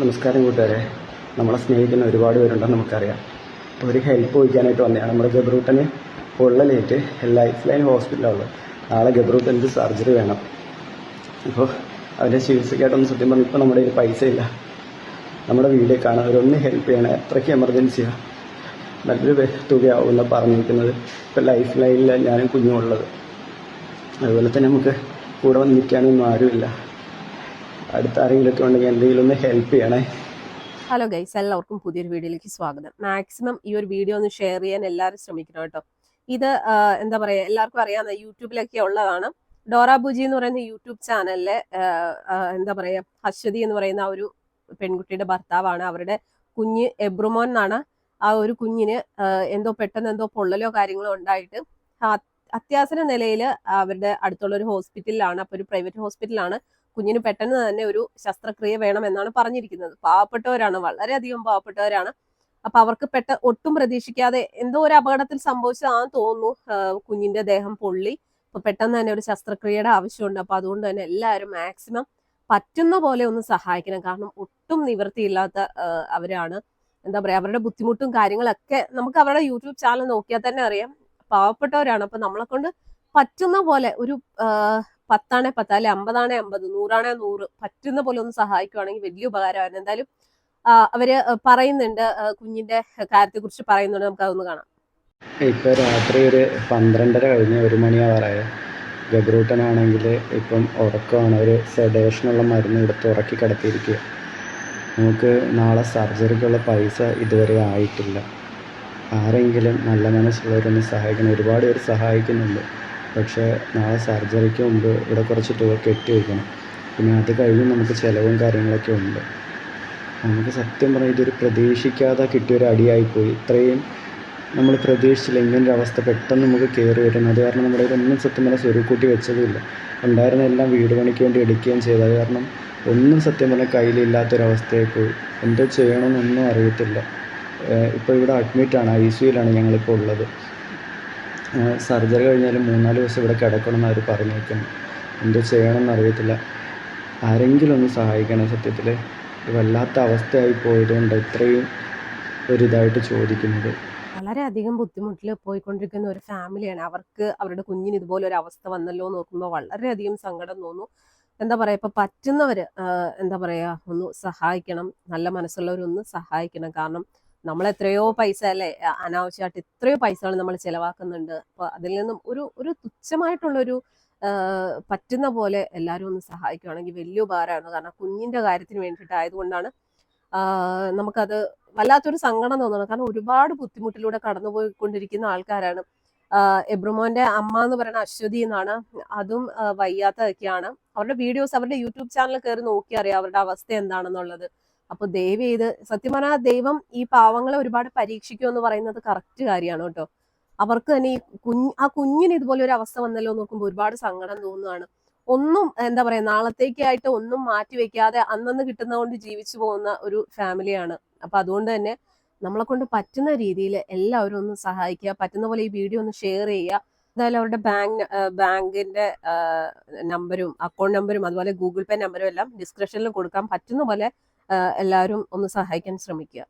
നമസ്കാരം കൂട്ടുകാരെ. നമ്മളെ സ്നേഹിക്കുന്ന ഒരുപാട് പേരുണ്ടെന്ന് നമുക്കറിയാം. അപ്പോൾ ഒരു ഹെൽപ്പ് ചോദിക്കാനായിട്ട് വന്നതാണ് നമ്മുടെ ഗബ്രൂട്ടന് പൊള്ളലേറ്റ് ലൈഫ് ലൈൻ ഹോസ്പിറ്റലുള്ളത് നാളെ ഗബ്രൂട്ടന്റെ സർജറി വേണം. അപ്പോൾ അവന്റെ ചികിത്സയ്ക്കായിട്ടൊന്നും സത്യം പറഞ്ഞു ഇപ്പോൾ നമ്മുടെ കയ്യിൽ പൈസ ഇല്ല. നമ്മുടെ വീഡിയോ കാണാൻ അവരൊന്ന് ഹെൽപ്പ് ചെയ്യണം. എത്രയ്ക്ക് എമർജൻസിയാണ് നല്ലൊരു തുകയാവുമെന്ന് പറഞ്ഞിരിക്കുന്നത്. ഇപ്പോൾ ലൈഫ് ലൈനിൽ ഞാനും കുഞ്ഞുമുള്ളത് അതുപോലെ തന്നെ നമുക്ക് കൂടെ വന്ന് നിൽക്കാനൊന്നും ആരുമില്ല. അടുത്ത ആരെങ്കിലുമൊക്കെ ഉണ്ടെങ്കിൽ എന്തെങ്കിലും ഒന്ന് ഹെൽപ്പ് ചെയ്യണേ. ഹലോ ഗൈസ് എല്ലാവർക്കും പുതിയൊരു വീഡിയോയിലേക്ക് സ്വാഗതം. മാക്സിമം ഈ ഒരു വീഡിയോ ഒന്ന് ഷെയർ ചെയ്യാൻ എല്ലാവരും ശ്രമിക്കണം കേട്ടോ. ഇത് എന്താ പറയാ എല്ലാവർക്കും അറിയാവുന്ന യൂട്യൂബിലൊക്കെ ഉള്ളതാണ്. ഡോറ ബുജി എന്ന് പറയുന്ന യൂട്യൂബ് ചാനലിലെ എന്താ പറയാ അശ്വതി എന്ന് പറയുന്ന ഒരു പെൺകുട്ടിയുടെ ഭർത്താവാണ്. അവരുടെ കുഞ്ഞ് എബ്രുമോൻ എന്നാണ്. ആ ഒരു കുഞ്ഞിന് എന്തോ പെട്ടെന്ന് എന്തോ പൊള്ളലോ കാര്യങ്ങളോ ഉണ്ടായിട്ട് അത്യാസന നിലയിൽ അവരുടെ അടുത്തുള്ള ഒരു ഹോസ്പിറ്റലിലാണ് അപ്പോൾ ഒരു പ്രൈവറ്റ് ഹോസ്പിറ്റലാണ് കുഞ്ഞിന് പെട്ടെന്ന് തന്നെ ഒരു ശസ്ത്രക്രിയ വേണം എന്നാണ് പറഞ്ഞിരിക്കുന്നത്. പാവപ്പെട്ടവരാണ് വളരെയധികം പാവപ്പെട്ടവരാണ്. അപ്പൊ അവർക്ക് പെട്ട ഒട്ടും പ്രതീക്ഷിക്കാതെ എന്തോ ഒരു അപകടത്തിൽ സംഭവിച്ചതാണെന്ന് തോന്നുന്നു കുഞ്ഞിന്റെ ദേഹം പൊള്ളി. അപ്പൊ പെട്ടെന്ന് തന്നെ ഒരു ശസ്ത്രക്രിയയുടെ ആവശ്യമുണ്ട്. അപ്പൊ അതുകൊണ്ട് തന്നെ എല്ലാവരും മാക്സിമം പറ്റുന്ന പോലെ ഒന്ന് സഹായിക്കണം. കാരണം ഒട്ടും നിവൃത്തിയില്ലാത്ത അവരാണ്. എന്താ പറയാ അവരുടെ ബുദ്ധിമുട്ടും കാര്യങ്ങളൊക്കെ നമുക്ക് അവരുടെ യൂട്യൂബ് ചാനൽ നോക്കിയാൽ തന്നെ അറിയാം. പാവപ്പെട്ടവരാണ്. അപ്പൊ നമ്മളെ കൊണ്ട് പറ്റുന്ന പോലെ ഒരു പത്താണെ പത്ത് അല്ലെ അമ്പതാണെ അമ്പത് നൂറാണെ നൂറ് പറ്റുന്ന പോലെ ഒന്ന് സഹായിക്കുവാണെങ്കിൽ വലിയ ഉപകാരമായിരുന്നു. എന്തായാലും അവർ പറയുന്നുണ്ട് കുഞ്ഞിന്റെ കാര്യത്തെ കുറിച്ച് പറയുന്നുണ്ട്. നമുക്ക് അതൊന്ന് കാണാം. ഇപ്പൊ രാത്രി ഒരു പന്ത്രണ്ടര കഴിഞ്ഞ് ഒരു മണിയാവാറായ. ഗബ്രൂട്ടനാണെങ്കിൽ ഇപ്പം ഉറക്കമാണ്. ഒരു സെഡേഷനുള്ള മരുന്ന് എടുത്ത് ഉറക്കി കിടത്തിയിരിക്കുക. നമുക്ക് നാളെ സർജറിക്കുള്ള പൈസ ഇതുവരെ ആയിട്ടില്ല. ആരെങ്കിലും നല്ല മനസ്സുള്ളവരൊന്ന് സഹായിക്കണം. ഒരുപാട് പേര് സഹായിക്കുന്നുണ്ട്. പക്ഷേ നാളെ സർജറിക്ക് മുമ്പ് ഇവിടെ കുറച്ച് തുക കെട്ടി വയ്ക്കണം പിന്നെ അത് കഴിഞ്ഞ് നമുക്ക് ചിലവും കാര്യങ്ങളൊക്കെ ഉണ്ട്. നമുക്ക് സത്യം പറഞ്ഞാൽ ഇതൊരു പ്രതീക്ഷിക്കാതെ കിട്ടിയൊരു അടിയായിപ്പോയി. ഇത്രയും നമ്മൾ പ്രതീക്ഷിച്ചില്ല. ഇങ്ങനൊരു അവസ്ഥ പെട്ടെന്ന് നമുക്ക് കയറി വരുന്നു അത് കാരണം നമ്മുടെ ഒന്നും സത്യം പറഞ്ഞാൽ സ്വരുക്കൂട്ടി വെച്ചതുമില്ല. ഉണ്ടായിരുന്ന എല്ലാം വീട് പണിക്ക് വേണ്ടി എടുക്കുകയും ചെയ്തു. അത് കാരണം ഒന്നും സത്യം പറഞ്ഞാൽ കയ്യിലില്ലാത്തൊരവസ്ഥയായി പോയി എന്തോ ചെയ്യണമെന്നൊന്നും അറിയത്തില്ല. ഇപ്പോൾ ഇവിടെ അഡ്മിറ്റാണ് ഐ സിയുലാണ് ഞങ്ങളിപ്പോൾ ഉള്ളത്. സർജറി കഴിഞ്ഞാലും മൂന്നാൽ ദിവസം ഇവിടെ കിടക്കണമെന്ന് അവർ പറഞ്ഞേക്കുന്നു. എന്ത് ചെയ്യണമെന്ന് അറിയത്തില്ല. ആരെങ്കിലും ഒന്ന് സഹായിക്കണം സത്യത്തിൽ വല്ലാത്ത അവസ്ഥയായി പോയതുകൊണ്ട് ഇത്രയും ഒരിതായിട്ട് ചോദിക്കുന്നത്. വളരെയധികം ബുദ്ധിമുട്ടിൽ പോയിക്കൊണ്ടിരിക്കുന്ന ഒരു ഫാമിലിയാണ്. അവർക്ക് അവരുടെ കുഞ്ഞിന് ഇതുപോലെ ഒരു അവസ്ഥ വന്നല്ലോ നോക്കുമ്പോൾ വളരെയധികം സങ്കടം തോന്നുന്നു എന്താ പറയാ ഇപ്പൊ പറ്റുന്നവര് ആ, എന്താ പറയാ ഒന്ന് സഹായിക്കണം. നല്ല മനസ്സുള്ളവരൊന്ന് സഹായിക്കണം. കാരണം നമ്മൾ എത്രയോ പൈസ അല്ലെ അനാവശ്യമായിട്ട് എത്രയോ പൈസകൾ നമ്മൾ ചിലവാക്കുന്നുണ്ട്. അപ്പൊ അതിൽ നിന്നും ഒരു ഒരു തുച്ഛമായിട്ടുള്ളൊരു പറ്റുന്ന പോലെ എല്ലാവരും ഒന്ന് സഹായിക്കുകയാണെങ്കിൽ വലിയ ഉപകാരമാണ് കാരണം കുഞ്ഞിന്റെ കാര്യത്തിന് വേണ്ടിയിട്ട് ആയതുകൊണ്ടാണ് നമുക്കത് വല്ലാത്തൊരു സങ്കടം തോന്നണം കാരണം ഒരുപാട് ബുദ്ധിമുട്ടിലൂടെ കടന്നുപോയിക്കൊണ്ടിരിക്കുന്ന ആൾക്കാരാണ്. എബ്രുമോന്റെ അമ്മ എന്ന് പറയുന്ന അശ്വതി എന്നാണ്. അതും വയ്യാത്തതൊക്കെയാണ്. അവരുടെ വീഡിയോസ് അവരുടെ യൂട്യൂബ് ചാനൽ കയറി നോക്കി അറിയാം അവരുടെ അവസ്ഥ എന്താണെന്നുള്ളത്. അപ്പൊ ദയവ് ചെയ്ത് സത്യം പറഞ്ഞാൽ ദൈവം ഈ പാവങ്ങളെ ഒരുപാട് പരീക്ഷിക്കും എന്ന് പറയുന്നത് കറക്റ്റ് കാര്യമാണ് കേട്ടോ. അവർക്ക് തന്നെ ഈ കുഞ്ഞ് ആ കുഞ്ഞിന് ഇതുപോലെ ഒരു അവസ്ഥ വന്നല്ലോ നോക്കുമ്പോൾ ഒരുപാട് സങ്കടം തോന്നുകയാണ് ഒന്നും എന്താ പറയാ നാളത്തേക്കായിട്ട് ഒന്നും മാറ്റി വെക്കാതെ അന്നന്ന് കിട്ടുന്ന കൊണ്ട് ജീവിച്ചു പോകുന്ന ഒരു ഫാമിലിയാണ് അപ്പൊ അതുകൊണ്ട് തന്നെ നമ്മളെ കൊണ്ട് പറ്റുന്ന രീതിയിൽ എല്ലാവരും ഒന്ന് സഹായിക്കുക പറ്റുന്ന പോലെ ഈ വീഡിയോ ഒന്ന് ഷെയർ ചെയ്യുക. എന്തായാലും അവരുടെ ബാങ്ക് ബാങ്കിന്റെ നമ്പരും അക്കൗണ്ട് നമ്പരും അതുപോലെ ഗൂഗിൾ പേ നമ്പരും എല്ലാം ഡിസ്ക്രിപ്ഷനിൽ കൊടുക്കാൻ പറ്റുന്ന പോലെ എല്ലാവരും ഒന്ന് സഹായിക്കാൻ ശ്രമിക്കുക.